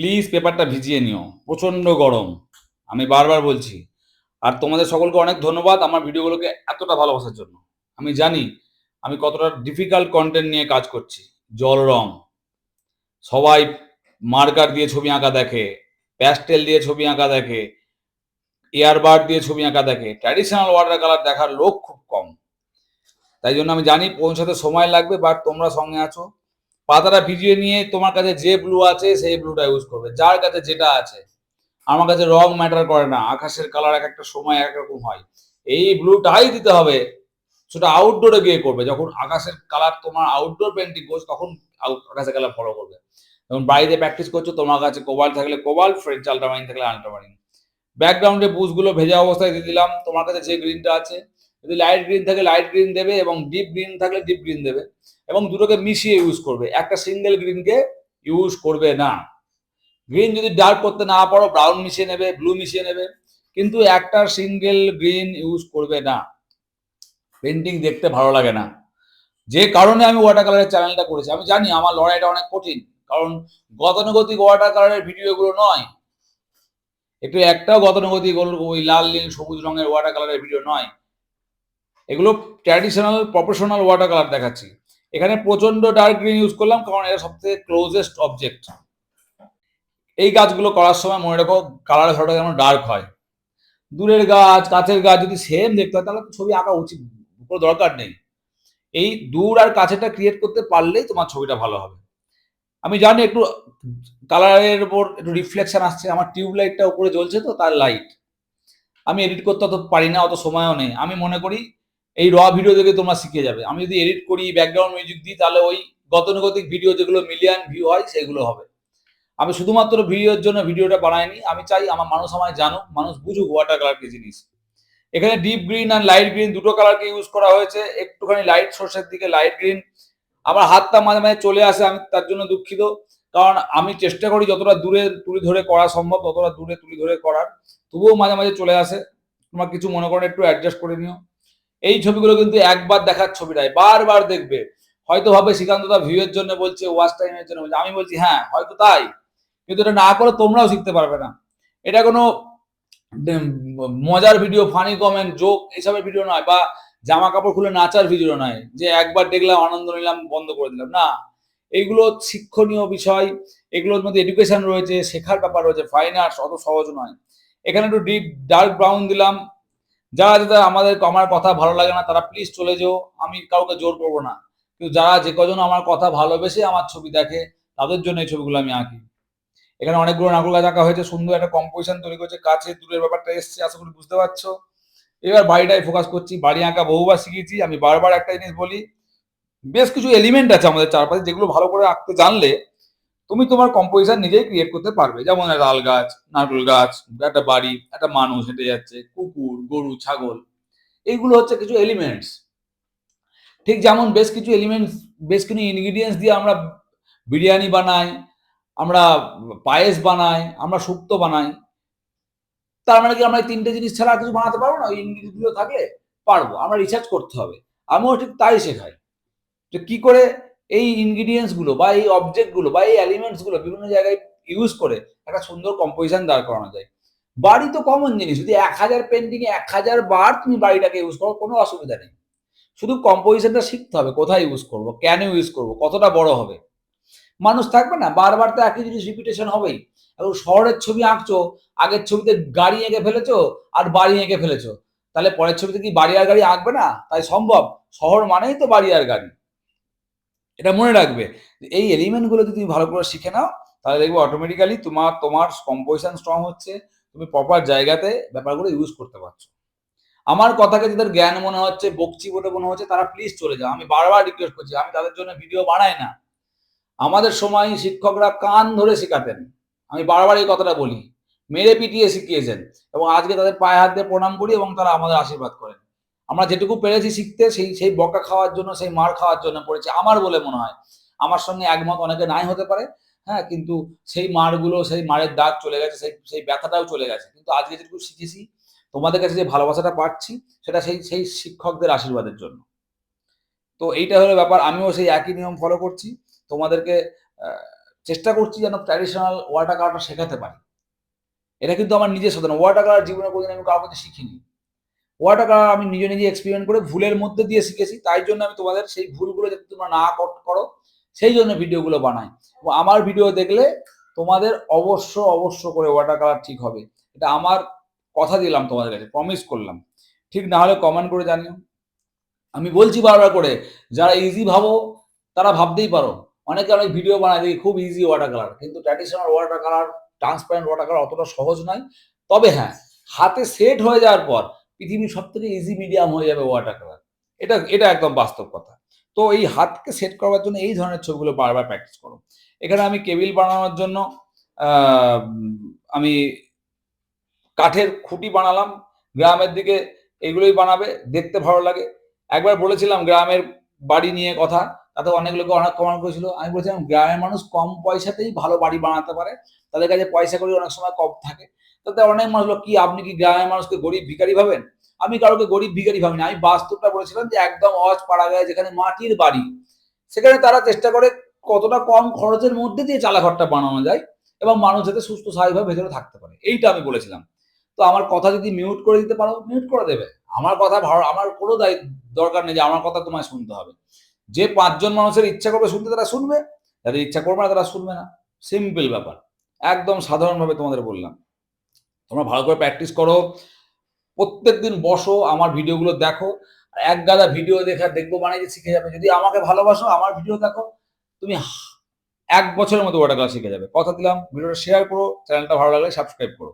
Please পেপারটা ভিজিয়ে নিও। প্রচণ্ড গরম। আমি বারবার বলছি। আর তোমাদের সকলকে অনেক ধন্যবাদ আমার ভিডিওগুলোকে এতটা ভালোবাসার জন্য। আমি জানি আমি কতটা ডিফিকাল্ট কন্টেন্ট নিয়ে কাজ করছি। জল রং। সবাই মার্কার দিয়ে ছবি আঁকা দেখে প্যাস্টেল দিয়ে ছবি আঁকা দেখে এয়ারবার্ড দিয়ে ছবি আঁকা দেখে। ট্র্যাডিশনাল ওয়াটার কালার দেখার লোক খুব কম। তাই জন্য আমি জানি পৌঁছাতে সময় লাগবে বাট তোমরা সঙ্গে আছো। পাতাটা ভিজিয়ে নিয়ে তোমার কাছে যে ব্লু আছে, সেই ব্লুটা ইউজ করবে। যার কাছে যেটা আছে। আমার কাছে রং ম্যাটার করে না। আকাশের কালার এক একটা সময় এক রকম হয়। এই ব্লুটাই দিতে হবে। সেটা আউটডোরে গিয়ে করবে। যখন আকাশের কালার তোমার আউটডোর পেন্টিং করছ, তখন আকাশের কালার ফলো করবে। যখন বাড়িতে প্র্যাকটিস করছ, তোমার কাছে কোবাল থাকলে কোবাল ফ্রেঞ্চ আল্ট্রামাইন থাকলে আল্ট্রামাইন ব্যাকগ্রাউন্ডে বুশগুলো ভেজা অবস্থায় দিয়ে দিলাম। তোমার কাছে যে গ্রিনটা আছে যদি লাইট গ্রিন থাকে লাইট গ্রিন দেবে এবং ডিপ গ্রিন থাকলে ডিপ গ্রিন দেবে এবং দুটোকে মিশিয়ে ইউজ করবে। একটা সিঙ্গেল গ্রিনকে ইউজ করবে না। গ্রিন যদি ডার্ক করতে না পারো ব্রাউন মিশিয়ে নেবে ব্লু মিশিয়ে নেবে, কিন্তু একটা সিঙ্গেল গ্রিন ইউজ করবে না। পেন্টিং দেখতে ভালো লাগে না। যে কারণে আমি ওয়াটার কালারের চ্যানেলটা করেছি। আমি জানি আমার লড়াইটা অনেক কঠিন, কারণ গতানুগতিক ওয়াটার কালারের ভিডিওগুলো নয়। একটু একটাও গতানুগতিক ওই লাল, নীল, সবুজ রঙের ওয়াটার কালারের ভিডিও নয়। এগুলো ট্র্যাডিশনাল প্রফেশনাল ওয়াটার কালার দেখাচ্ছি। এখানে প্রচণ্ড ডার্ক গ্রিন ইউজ করলাম কারণ এটা সবথেকে ক্লোজেস্ট অবজেক্ট এই গাছগুলো করার সময় মনে রাখো কালার ধরাটা যেন ডার্ক হয়। দূরের গাছ, কাছের গাছ যদি সেম দেখতে হয় তাহলে ছবি আঁকা উচিত, কোনো দরকার নেই। এই দূর আর কাছেটা ক্রিয়েট করতে পারলেই তোমার ছবিটা ভালো হবে। আমি জানি একটু কালারের উপর একটু রিফ্লেকশন আসছে, আমার টিউবলাইটটা উপরে জ্বলছে তো, তার লাইট আমি এডিট করতে অত পারি না, অত সময়ও নেই। আমি মনে করি এই র ভিডিও দেখে তোমরা শিখে যাবে। আমি যদি এডিট করি ব্যাকগ্রাউন্ড মিউজিক দিই, তাহলে ওই গতানুগতিক ভিডিও যেগুলো মিলিয়ন ভিউ হয়, সেগুলো হবে। আমি শুধুমাত্র ভিডিওর জন্য ভিডিওটা বানাইনি, আমি চাই আমার মানুষ আমায় জানুক, মানুষ বুঝুক ওয়াটার কালার কি জিনিস। এখানে ডিপ গ্রিন আর লাইট গ্রিন দুটো কালারকে ইউজ করা হয়েছে, একটুখানি লাইট সোর্সের দিকে লাইট গ্রিন আমার হাতটা মাঝে মাঝে চলে আসে, আমি তার জন্য দুঃখিত। কারণ আমি চেষ্টা করি যতটা দূরে তুলি ধরে করা সম্ভব, ততটা দূরে তুলি ধরে করার। তবুও মাঝে মাঝে চলে আসে। তোমার কিছু মনে করে একটু অ্যাডজাস্ট করে নিও। এই ছবিগুলো কিন্তু একবার দেখার ছবি নয়, বারবার দেখবে। হয়তো ভাবে শ্রীকান্ত দা ভিউয়ের জন্য বলছে ওয়াচ টাইমের জন্য বলছে। আমি বলছি হ্যাঁ হয়তো তাই। কিন্তু এটা না করে তোমরাও শিখতে পারবে না। এটা কোনো মজার ভিডিও ফানি কমেন্ট জোক এইসবের ভিডিও নয় বা জামা কাপড় খুলে নাচার ভিডিও নয়, যে একবার দেখলাম, আনন্দ নিলাম, বন্ধ করে দিলাম। না এইগুলো শিক্ষণীয় বিষয়। এগুলোর মধ্যে এডুকেশন রয়েছে, শেখার ব্যাপার রয়েছে। ফাইন আর্টস অত সহজ নয়। এখানে একটু ডিপ ডার্ক ব্রাউন দিলাম। যারা যারা আমাদের আমার কথা ভালো লাগে না, তারা প্লিজ চলে যেও। আমি কাউকে জোর করব না। কিন্তু যারা যে কজন আমার কথা ভালোবেসে আমার ছবি দেখে, তাদের জন্য এই ছবিগুলো আমি আঁকি। এখানে অনেকগুলো গাছ আঁকা হয়েছে, সুন্দর একটা কম্পোজিশন তৈরি করেছে কাছে দূরের ব্যাপারটা এসছে, আশা করি বুঝতে পারছ। এবার বাড়িটাই ফোকাস করছি, বাড়ি আঁকা বহুবার শিখেছি, আমি বারবার একটা জিনিস বলি, বেশ কিছু এলিমেন্ট আছে আমাদের চারপাশে যেগুলো ভালো করে আঁকতে জানলে তুমি তোমার কম্পোজিশন নিজেই ক্রিয়েট করতে পারবে। যেমন একটা তাল গাছ, নারকেল গাছ, একটা বাড়ি, একটা মানুষ হেঁটে যাচ্ছে, কুকুর, গরু, ছাগল। এইগুলো হচ্ছে কিছু এলিমেন্টস ঠিক যেমন বেশ কিছু এলিমেন্টস বেশ কিছু ইনগ্রিডিয়েন্টস দিয়ে আমরা বিরিয়ানি বানাই, আমরা পায়েস বানাই, আমরা শুক্তো বানাই। তার মানে কি আমরা তিনটে জিনিস ছাড়া কিছু বানাতে পারব না? ওই ইনগ্রিডিয়েন্টগুলো থাকলে পারব, আমরা রিসার্চ করতে হবে। আমিও ঠিক তাই শেখাই। যে কি করে এই ইনগ্রিডিয়েন্টসগুলো বা এই অবজেক্টগুলো বা এই এলিমেন্টসগুলো বিভিন্ন জায়গায় ইউজ করে একটা সুন্দর কম্পোজিশন দাঁড় করানো যায়। বাড়ি তো কমন জিনিস, যদি এক হাজার পেন্টিং এক হাজার বার তুমি বাড়িটাকে ইউজ করো, কোনো অসুবিধা নেই। শুধু কম্পোজিশনটা শিখতে হবে, কোথায় ইউজ করব, কেন ইউজ করব, কতটা বড় হবে। মানুষ থাকবে না, বারবার তো একই জিনিস রিপিটেশন হবেই। এবং শহরের ছবি আঁকছো, আগের ছবিতে গাড়ি এঁকে ফেলেছো, আর বাড়ি এঁকে ফেলেছো। তাহলে পরের ছবিতে কি বাড়ি আর গাড়ি আঁকবে না? তাই সম্ভব, শহর মানেই তো বাড়ি আর গাড়ি। এটা মনে রাখবে। এই এলিমেন্টগুলো যদি তুমি ভালো করে শিখে নাও, তাহলে দেখবে অটোমেটিক্যালি তোমার তোমার কম্পোজিশন স্ট্রং হচ্ছে, তুমি প্রপার জায়গাতে ব্যাপারগুলো ইউজ করতে পারছ। আমার কথাকে যাদের জ্ঞান মনে হচ্ছে, বকছি বলে মনে হচ্ছে, তারা প্লিজ চলে যাও। আমি বারবার রিকোয়েস্ট করছি, আমি তাদের জন্য ভিডিও বানাই না। আমাদের সময় শিক্ষকরা কান ধরে শেখাতেন। আমি বারবার এই কথাটা বলি। মেরে পিটিয়ে শিখিয়েছেন। এবং আজকে তাদের পায়ে হাত দিয়ে প্রণাম করি এবং তারা আমাদের আশীর্বাদ করেন। আমরা যেটুকু পেরেছি শিখতে, সেই সেই বকা খাওয়ার জন্য, সেই মার খাওয়ার জন্য পড়েছি আমার বলে মনে হয়, আমার সঙ্গে একমত অনেকে নাই হতে পারে হ্যাঁ কিন্তু সেই মারগুলো, সেই মারের দাগ চলে গেছে, সেই সেই ব্যথাটাও চলে গেছে। কিন্তু আজকে যেটুকু শিখেছি, তোমাদের কাছে যে ভালোবাসাটা পাচ্ছি, সেটা সেই সেই শিক্ষকদের আশীর্বাদের জন্য। তো এইটা হলো ব্যাপার, আমিও সেই একই নিয়ম ফলো করছি। তোমাদেরকে চেষ্টা করছি যেন ট্র্যাডিশনাল ওয়াটার কালারটা শেখাতে পারি। এটা কিন্তু আমার নিজের সাধনা ওয়াটার কালার জীবনে কোনোদিন আমি কাছে শিখিনি। ওয়াটার কালার আমি নিজে নিজে এক্সপেরিমেন্ট করে ভুলের মধ্যে দিয়ে শিখেছি। তাই জন্য আমি তোমাদের সেই ভুলগুলো যাতে তোমরা না কর- সেই জন্য ভিডিওগুলো বানাই। আমার ভিডিও দেখলে তোমাদের অবশ্য অবশ্য করে ওয়াটার কালার ঠিক হবে। এটা আমার কথা দিলাম তোমাদের কাছে প্রমিস করলাম। ঠিক না হলে কমেন্ট করে জানিও। আমি বলছি বারবার করে, যারা ইজি ভাবো, তারা ভাবতেই পারো। অনেকে অনেক ভিডিও বানায় দেখি, খুব ইজি ওয়াটার কালার কিন্তু traditional water colour transparent water colour অতটা সহজ নয়। তবে হ্যাঁ হাতে সেট হয়ে যাওয়ার পর পৃথিবীর সব থেকে ইজি মিডিয়াম হয়ে যাবে ওয়াটার কালার এটা এটা একদম বাস্তব কথা। তো এই হাতকে সেট করার জন্য এই ধরনের ছবিগুলো বারবার প্র্যাকটিস করো। এখানে আমি কেবিল বানানোর জন্য আমি কাঠের খুঁটি বানালাম। গ্রামের দিকে এগুলোই বানাবে, দেখতে ভালো লাগে। একবার বলেছিলাম গ্রামের বাড়ি নিয়ে কথা, তাতে অনেক লোকে অনেক কমেন্ট করেছিল। আমি বলেছিলাম, গ্রামের মানুষ কম পয়সাতেই ভালো বাড়ি বানাতে পারে। তাদের কাছে পয়সা করি অনেক সময় কম থাকে। তাতে অনেক মানুষ কি, আপনি কি গ্রামের মানুষকে গরিব ভিখারি ভাবেন? আমি কারোকে গরিব ভিখারি ভাবি না। আমি বাস্তবটা বলেছিলাম যে একদম অজ পাড়া গায়ে যেখানে মাটির বাড়ি, সেখানে তারা চেষ্টা করে কতটা কম খরচের মধ্যে দিয়ে চালাঘরটা বানানো যায় এবং মানুষ যাতে সুস্থ স্বাভাবিকভাবে ভেতরে থাকতে পারে। এইটা আমি বলেছিলাম। তো আমার কথা যদি মিউট করে দিতে পারো মিউট করে দেবে। আমার কথা ভালো, আমার কোনো দায়িত্ব দরকার নেই যে আমার কথা তোমায় শুনতে হবে। যে পাঁচজন মানুষের ইচ্ছা করবে শুনতে, তারা শুনবে। যাদের ইচ্ছা করবে না, তারা শুনবে না। সিম্পল ব্যাপার। একদম সাধারণভাবে তোমাদের বললাম। তোমরা ভালো করে প্র্যাকটিস করো। প্রত্যেক দিন বসো, আমার ভিডিওগুলো দেখো। আর এক গাদা ভিডিও দেখে দেখব মানে যে শিখে যাবে। যদি আমাকে ভালোবাসো, আমার ভিডিও দেখো, তুমি এক বছরের মতো ওটা শিখে যাবে। কথা দিলাম ভিডিওটা শেয়ার করো চ্যানেলটা ভালো লাগলে সাবস্ক্রাইব করো।